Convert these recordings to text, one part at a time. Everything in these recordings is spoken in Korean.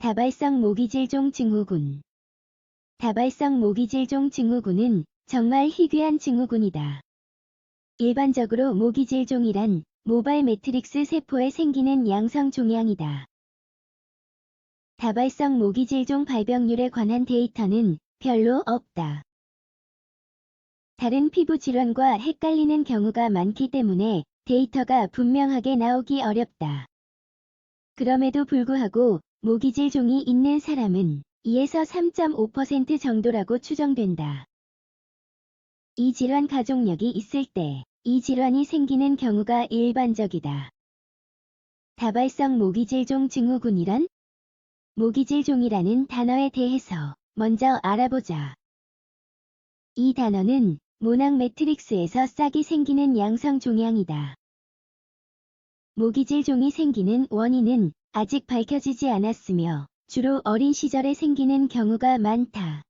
다발성 모기질종 증후군 다발성 모기질종 증후군은 정말 희귀한 증후군이다. 일반적으로 모기질종이란 모발 매트릭스 세포에 생기는 양성 종양이다. 다발성 모기질종 발병률에 관한 데이터는 별로 없다. 다른 피부 질환과 헷갈리는 경우가 많기 때문에 데이터가 분명하게 나오기 어렵다. 그럼에도 불구하고 모기질 종이 있는 사람은 2에서 3.5% 정도라고 추정된다. 이 질환 가족력이 있을 때 이 질환이 생기는 경우가 일반적이다. 다발성 모기질종 증후군이란 모기질종이라는 단어에 대해서 먼저 알아보자. 이 단어는 모낭 매트릭스에서 싹이 생기는 양성 종양이다. 모기질종이 생기는 원인은 아직 밝혀지지 않았으며 주로 어린 시절에 생기는 경우가 많다.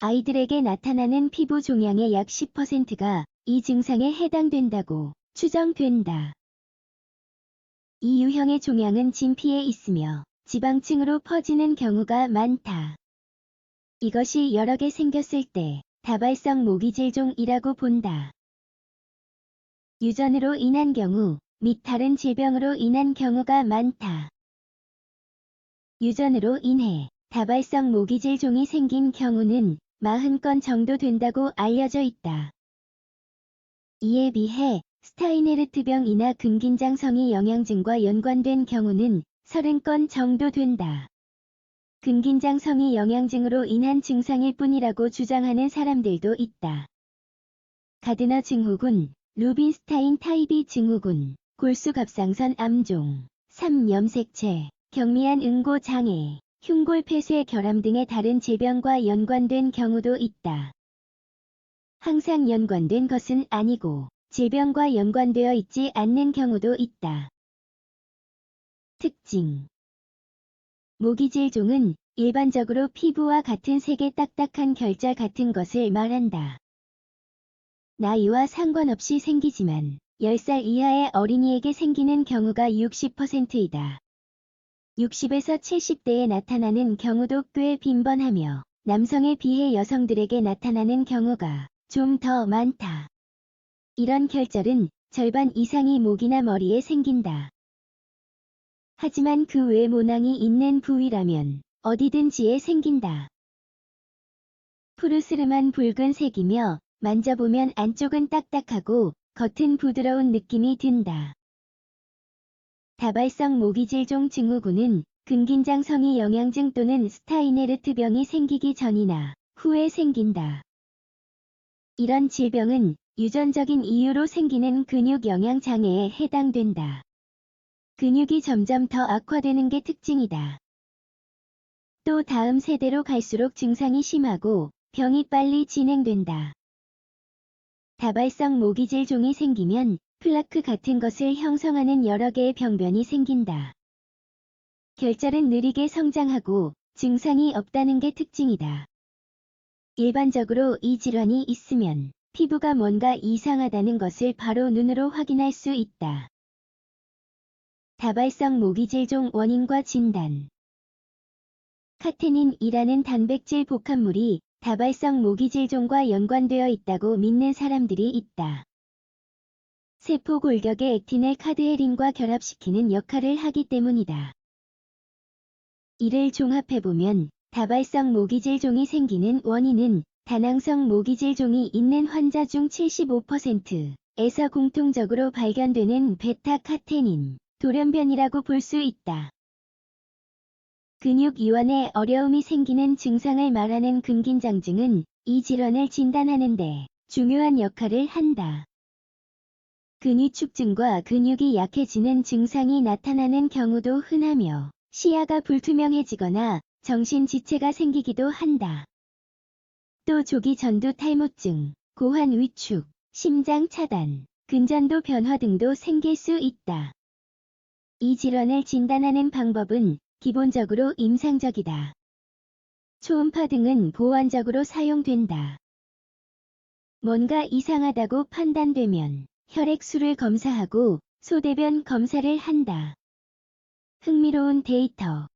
아이들에게 나타나는 피부 종양의 약 10%가 이 증상에 해당된다고 추정된다. 이 유형의 종양은 진피에 있으며 지방층으로 퍼지는 경우가 많다. 이것이 여러 개 생겼을 때 다발성 모기질종이라고 본다. 유전으로 인한 경우 및 다른 질병으로 인한 경우가 많다. 유전으로 인해 다발성 모기질종이 생긴 경우는 40건 정도 된다고 알려져 있다. 이에 비해 스타이네르트병이나 근긴장성이 영양증과 연관된 경우는 30건 정도 된다. 근긴장성이 영양증으로 인한 증상일 뿐이라고 주장하는 사람들도 있다. 가드너 증후군, 루빈스타인 타입2 증후군, 골수갑상선 암종, 3염색체, 경미한 응고 장애, 흉골 폐쇄 결함 등의 다른 질병과 연관된 경우도 있다. 항상 연관된 것은 아니고 질병과 연관되어 있지 않는 경우도 있다. 특징 모기질종은 일반적으로 피부와 같은 색의 딱딱한 결절 같은 것을 말한다. 나이와 상관없이 생기지만 10살 이하의 어린이에게 생기는 경우가 60%이다. 60에서 70대에 나타나는 경우도 꽤 빈번하며 남성에 비해 여성들에게 나타나는 경우가 좀 더 많다. 이런 결절은 절반 이상이 목이나 머리에 생긴다. 하지만 그 외 모낭이 있는 부위라면 어디든지에 생긴다. 푸르스름한 붉은색이며 만져보면 안쪽은 딱딱하고 겉은 부드러운 느낌이 든다. 다발성 모기질종 증후군은 근긴장성이 영양증 또는 스타이네르트병이 생기기 전이나 후에 생긴다. 이런 질병은 유전적인 이유로 생기는 근육 영양 장애에 해당된다. 근육이 점점 더 악화되는 게 특징이다. 또 다음 세대로 갈수록 증상이 심하고 병이 빨리 진행된다. 다발성 모기질종이 생기면 플라크 같은 것을 형성하는 여러 개의 병변이 생긴다. 결절은 느리게 성장하고 증상이 없다는 게 특징이다. 일반적으로 이 질환이 있으면 피부가 뭔가 이상하다는 것을 바로 눈으로 확인할 수 있다. 다발성 모기질종 원인과 진단 카테닌이라는 단백질 복합물이 다발성 모기질종과 연관되어 있다고 믿는 사람들이 있다. 세포 골격의 액틴을 카드헤린과 결합시키는 역할을 하기 때문이다. 이를 종합해보면 다발성 모기질종이 생기는 원인은 다낭성 모기질종이 있는 환자 중 75%에서 공통적으로 발견되는 베타카테닌, 돌연변이라고 볼 수 있다. 근육 이완에 어려움이 생기는 증상을 말하는 근긴장증은 이 질환을 진단하는 데 중요한 역할을 한다. 근위축증과 근육이 약해지는 증상이 나타나는 경우도 흔하며 시야가 불투명해지거나 정신 지체가 생기기도 한다. 또 조기 전두 탈모증, 고환 위축, 심장 차단, 근전도 변화 등도 생길 수 있다. 이 질환을 진단하는 방법은 기본적으로 임상적이다. 초음파 등은 보완적으로 사용된다. 뭔가 이상하다고 판단되면 혈액수를 검사하고 소대변 검사를 한다. 흥미로운 데이터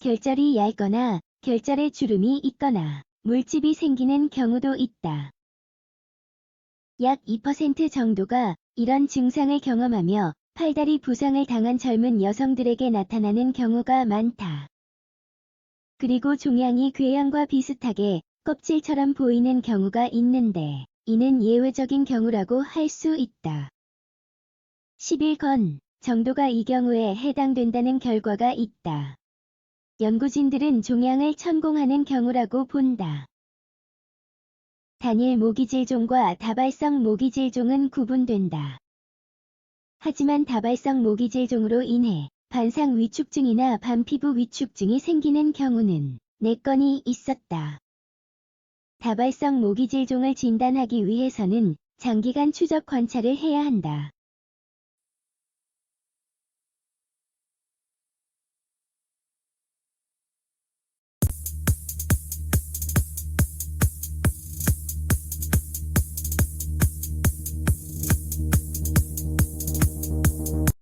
결절이 얇거나 결절에 주름이 있거나 물집이 생기는 경우도 있다. 약 2% 정도가 이런 증상을 경험하며 팔다리 부상을 당한 젊은 여성들에게 나타나는 경우가 많다. 그리고 종양이 궤양과 비슷하게 껍질처럼 보이는 경우가 있는데 이는 예외적인 경우라고 할 수 있다. 11건 정도가 이 경우에 해당된다는 결과가 있다. 연구진들은 종양을 천공하는 경우라고 본다. 단일 모기질종과 다발성 모기질종은 구분된다. 하지만 다발성 모기질종으로 인해 반상 위축증이나 반피부 위축증이 생기는 경우는 4건이 있었다. 다발성 모기질종을 진단하기 위해서는 장기간 추적 관찰을 해야 한다.